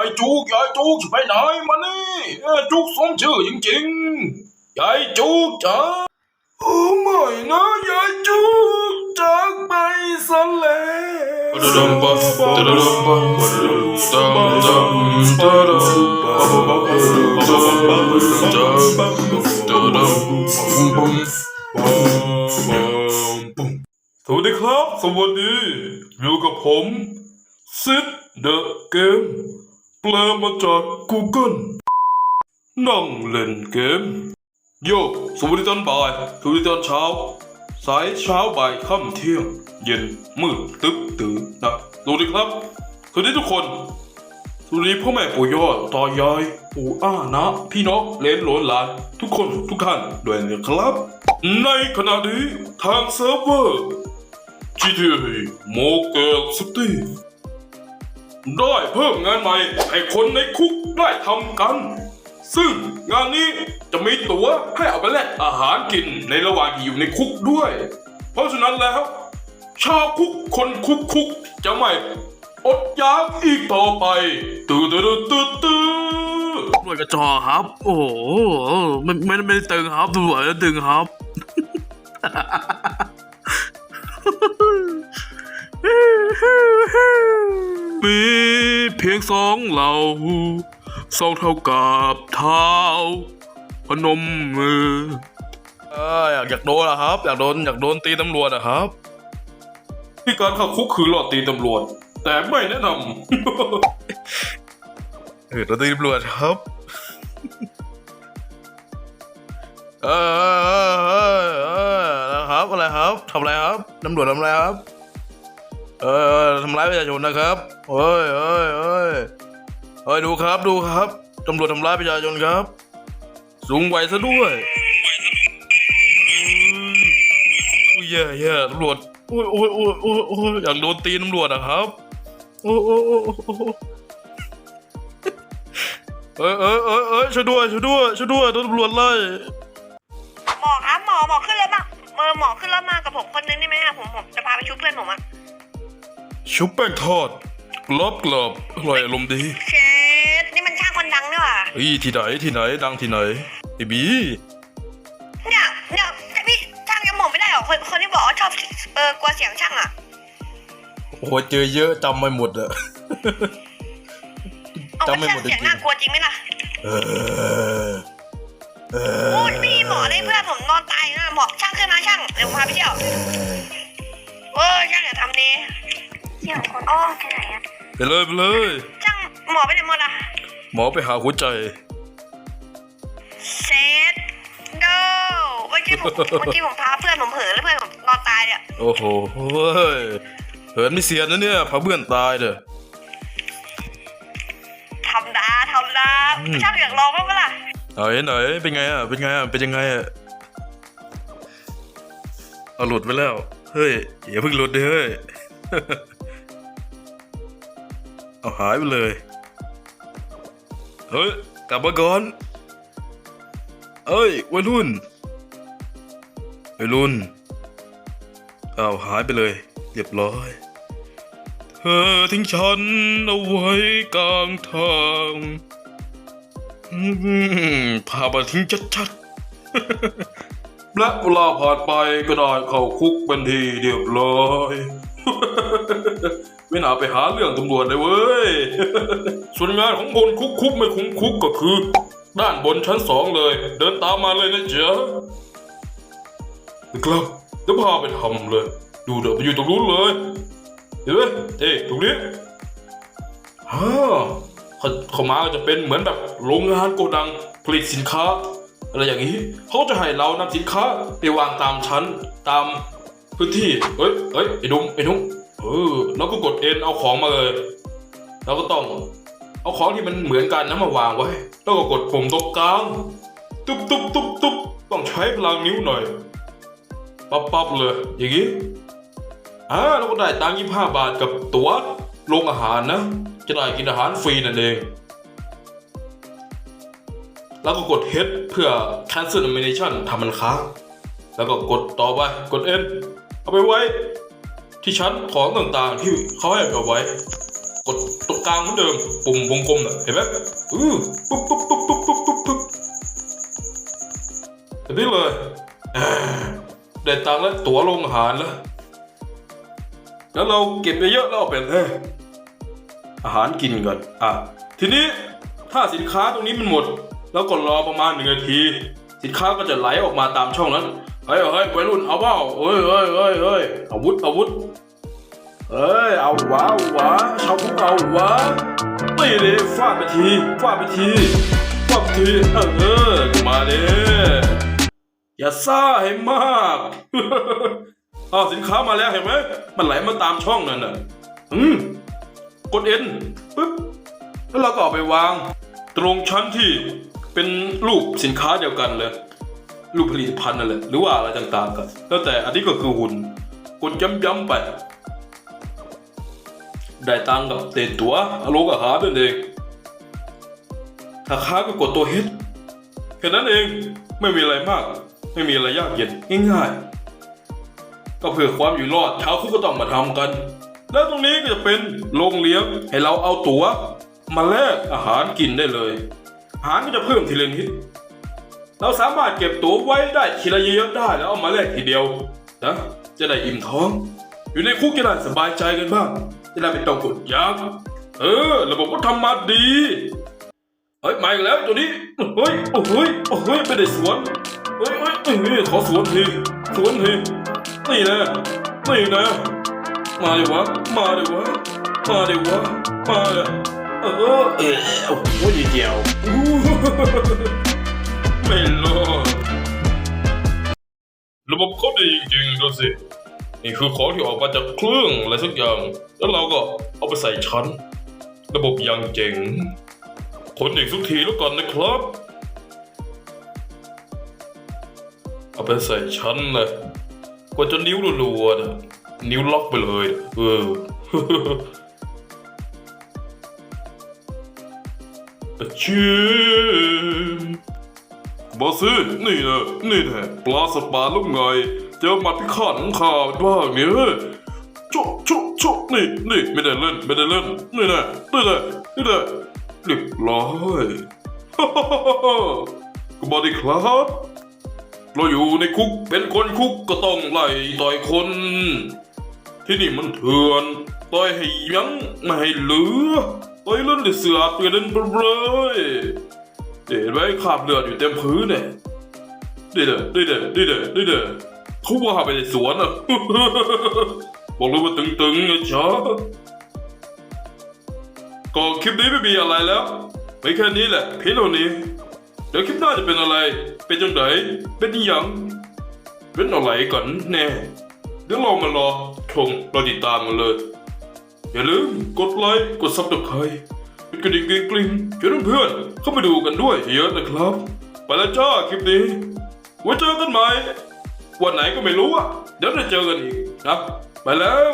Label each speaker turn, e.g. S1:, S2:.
S1: ไอ้จุกยายจุกไปไหนมานี่เอ้ยจุกสมชื่อจริงๆยายจุกจ้าโอ้ไม่นะยายจุกจากไปซะแล้ว
S2: Ba-da-dum, ba, da-da-dum, ba, ba-da-dum, dum, dum, da-dum, da-dum. สวัสดีครับ สวัสดีอยู่กับผมซิดเดอะเกม แปลมาจาก Google นั่งเล่นเกม โยกสวัสดีตอนบ่ายสวัสดีตอนเช้า สายเช้าบ่ายค่ำเที่ยง เย็นมืดตึ๊บตื่นนะสวัสดีครับ สวัสดีทุกคนสวัสดีพ่อแม่ปู่ย่าตายายปู่อ้านะ พี่น้องเลนหลนหลานทุกคนทุกท่านด้วยนะครับ ในขณะนี้ทางเซิร์ฟเวอร์ GTA m o g a l City ได้เพิ่มงานใหม่ให้คนในคุกได้ทำกัน ซึ่งงานนี้จะมีตั๋วให้เอาไปแลกอาหารกินในระหว่างที่อยู่ในคุกด้วย เพราะฉะนั้นแล้ว ชาวคุกคนคุกคุกจะไม่อดอยากอีกต่อไปตื่นตื่นตื่นตื่น
S3: ตำรวจกระจอครับ โอ้โหไม่ไม่ไม่ตึงครับตำรวจไม่ได้ตึงครับ มีเพียงสองเหล่าสองเท่ากับเท้าพนมมือเอออยากอยากโดนอะครับ อยากโดนอยากโดนตีตำรวจอะครับ
S2: ที่การเข้าคุกคือหลอดตีตำรวจ แต่ไม่แนะน
S3: เออตีตำรวจครับเออเออเออเออเออนะครับอะไรครับทำอะไรครับตำรวจทำอะไรครับ เออทำร้ายประชาชนนะครับเอ้ยเอ้ยเอ้ยเอ้ยดูครับดูครับตำรวจทำร้ายประชาชนครับ สูงวัยซะด้วยอุ้ยแย่แย่ตำรวจโอ้ยโอ้ยโอ้ยโอ้ยโอ้ยอยากโดนตีตำรวจอะครับโอ้ยโอ้ยโอ้ยเอ้ยเอ้ยเอ้ยเอ้ยช่วยด้วยช่วยด้วยช่วยด้วยโดนตำรวจไล่
S4: หมอครับหมอหมอขึ้นรถมาเออหมอขึ้นรถมากับผมคนนึงได้ไหมอะผมผมจะพาไปช่วยเพื่อนผมอะ
S2: ชุบแป้งทอดกรอบกรอบอร่อยอารมณ์ดี
S4: เชดนี่มันช่างคนดังนี่หว่า
S2: เฮ้ยที่ไหนที่ไหนดังที่ไหนไอ้บี
S4: เนี่ยเนี่ยแต่พี่ช่างยังหมอไม่ได้หรอคนคนที่บอกว่าชอบเออกลัวเสียงช่างอะ
S3: โอ้โหเจอเยอะจำไม่หมดอะ
S4: เอา
S3: จำไม่
S4: ว่า
S3: หม
S4: ช่าง
S3: ดจริงๆ
S4: เสียงน่ากลัวจริงไหมล่ะ
S3: เออเออ
S4: พูดพี่หมอได้เพื่อนผมนอนตายอยู่นะหมอช่างขึ้นมาช่างเดี๋ยวผมพาไปเที่ยวเออช่างอย่าทำดี เที่ยวคนอ้อไปไหนอะ
S3: ไปเลยไปเลย
S4: ช่างหมอไปไหนหมดอะ
S3: หมอไปหาหัวใจ
S4: เซตโดเมื่อกี้ผมเมื่อกี้ผมพาเพื่อนผมเผลอแล้วเพื่อนผมนอนตายเนี่ย
S3: โอ้โหเฮ้ยเหินไม่เสียนนะเนี่ยพาเพื่อนตายเด้อ
S4: ทำดาทำดาช่างอยากลองบ้างปะล่ะ
S3: ไหนไหนเป็นไงอะเป็นไงอะเป็นยังไงอะเอาหลุดไปแล้ว เฮ้ยอย่าเพิ่งหลุดดิเฮ้ย เอาหายไปเลย เฮ้ย กลับมาก่อน เอ้ยวัยรุ่นวัยรุ่นเอาหายไปเลย เรียบร้อย เธอทิ้งฉันเอาไว้กลางทางพามาทิ้งชัดๆ
S2: และเวลาผ่านไปก็ได้เข้าคุกเป็นทีเรียบร้อย ไม่น่าไปหาเรื่องตำรวจเลยเว้ย ส่วนงานของคนคุกคุกไม่คุ้มคุกก็คือ ด้านบนชั้นสองเลย เดินตามมาเลยนะเจ๊ะครับเดี๋ยวพาไปทำเลย ดูเดี๋ยวไปอยู่ตรงนู้นเลยเห็นไหมเอ๊ะตรงนี้ฮ่าเขาเขามาจะเป็นเหมือนแบบโรงงานโกดังผลิตสินค้า อะไรอย่างนี้เขาจะให้เรานำสินค้าไปวางตามชั้นตามพื้นที่เฮ้ยเฮ้ยไอ้ดุงไอ้ดุง เออแล้วก็กดเอ็นเอาของมาเลยเราก็ต้อง เอาของที่มันเหมือนกันนะมาวางไว้ แล้วก็กดปุ่มตรงกลาง ตุ๊บตุ๊บตุ๊บตุ๊บต้องใช้พลังนิ้วหน่อย ปั๊บปั๊บเลย อย่างนี้อ่าเราก็ได้ตังค์ยี่ห้าบาทกับตั๋วโรงอาหารนะ จะได้กินอาหารฟรีนั่นเอง แล้วก็กด H เพื่อ cancel animation ทำมันค้าง แล้วก็กดต่อไป กด N เอาไปไว้ ที่ชั้นของต่างๆ ที่เขาให้เอาไว้ กดตรงกลางเหมือนเดิม ปุ่มวงกลมน่ะเห็นไหมอือปุ๊บปุ๊บปุ๊บปุ๊บปุ๊บปุ๊บปุ๊บแบบนี้เลยได้ตังค์แล้วตั๋วลงอาหารแล้ว แล้วเราเก็บไปเยอะแล้วเอาไปเลยอาหารกินก่อนอะทีนี้ถ้าสินค้าตรงนี้มันหมด แล้วก็รอประมาณหนึ่งนาที สินค้าก็จะไหลออกมาตามช่องนั้น เฮ้ยเฮ้ยวัยรุ่นเอาเปล่าเฮ้ยเฮ้ยเฮ้ยเฮ้ยอาวุธอาวุธเอ้ยเอาวะเอาวะชาวพุกเอาวะตีเลยฟาดไปทีฟาดไปทีฟาดไปทีเออเออมาเด้อย่าซ่าให้มากอ้าวสินค้ามาแล้วเห็นไหมมันไหลมาตามช่องนั่นน่ะอืมกดเอ็นปึ๊บแล้วเราก็เอาไปวาง ตรงชั้นที่เป็นรูปสินค้าเดียวกันเลย รูปผลิตภัณฑ์นั่นแหละหรือว่าอะไรต่างๆกันแล้วแต่อันนี้ก็คือหุ่นกดย้ำๆไป ได้ตังกับเตะตัวอารมณ์กับหานั่นเองถ้าค้าก็กดตัวเฮดแค่นั้นเองไม่มีอะไรมาก ไม่มีอะไรยากเย็นง่ายๆก็เพื่อความอยู่รอดชาวคุกก็ต้องมาทำกัน แล้วตรงนี้ก็จะเป็นโรงเลี้ยงให้เราเอาตั๋วมาแลกอาหารกินได้เลย อาหารก็จะเพิ่มทีละนิด เราสามารถเก็บตั๋วไว้ได้ทีละเยอะๆได้แล้วเอามาแลกทีเดียวนะจะได้อิ่มท้อง อยู่ในคุกจะได้สบายใจกันบ้างจะได้ไม่ต้องกดยากเออระบบก็ทำมาดีเฮ้ยมาอีกแล้วตัวนี้เฮ้ยโอ้เฮ้ยโอ้เฮ้ยไม่ได้สวนเฮ้ยเฮ้ยเฮ้ยขอสวนทีสวนทีนี่นะนี่นะมาดิวะมาดิวะมาดิวะมาเออเออโอ้โหเดียวอู้ ไม่รอดระบบเขาดีจริงๆดูสิ นี่คือของที่ออกมาจากเครื่องอะไรสักอย่าง แล้วเราก็เอาไปใส่ชั้น ระบบยังเจ๋งคนอีกสักทีแล้วกันนะครับ เอาไปใส่ชั้นเลยกว่าจะนิ้วรัวๆนะนิ้วล็อกไปเลย เออชิม บอสซี่นี่นะนี่แหละปลาสปาลูกไง เจอหมัดพิฆาตของข้าบ้างเนี่ยโจ๊ะโจ๊ะโจ๊ะนี่นี่ไม่ได้เล่นไม่ได้เล่นนี่แหละนี่แหละนี่แหละเรียบร้อยฮ่าฮ่าฮ่าฮ่าก็บอกดีครับเราอยู่ในคุกเป็นคนคุกก็ต้องไล่ต่อยคน ที่นี่มันเถื่อนต่อยให้ยั้งไม่ให้เหลือต่อยเล่นด้เสือเปลี่ยนเปเลย เห็นไหมคราบเลือดอยู่เต็มพื้นเนี่ยนี่เด้อนี่เด้อนี่เด้อนี่เด้อเขาว่าไปในสวนอะ บอกเลยว่าตึงๆนะจ๊ะก็คลิปนี้ไม่มีอะไรแล้ว ไม่แค่นี้แหละเพียงเท่านี้ เดี๋ยวคลิปหน้าจะเป็นอะไร เป็นจังไดเป็นอิหยังเป็นอะไรกันแน่ เดี๋ยวเรามารอชมรอติดตามกันเลย อย่าลืมกดไลค์ กดซับสไครต์ กดกระดิ่งกริ๊งๆชวนเพื่อนเข้าไปดูกันด้วยเยอะนะครับ ไปแล้วจ้าคลิปนี้ไว้เจอกันใหม่วันไหนก็ไม่รู้อะเดี๋ยวจะเจอกันอีกนะไปแล้ว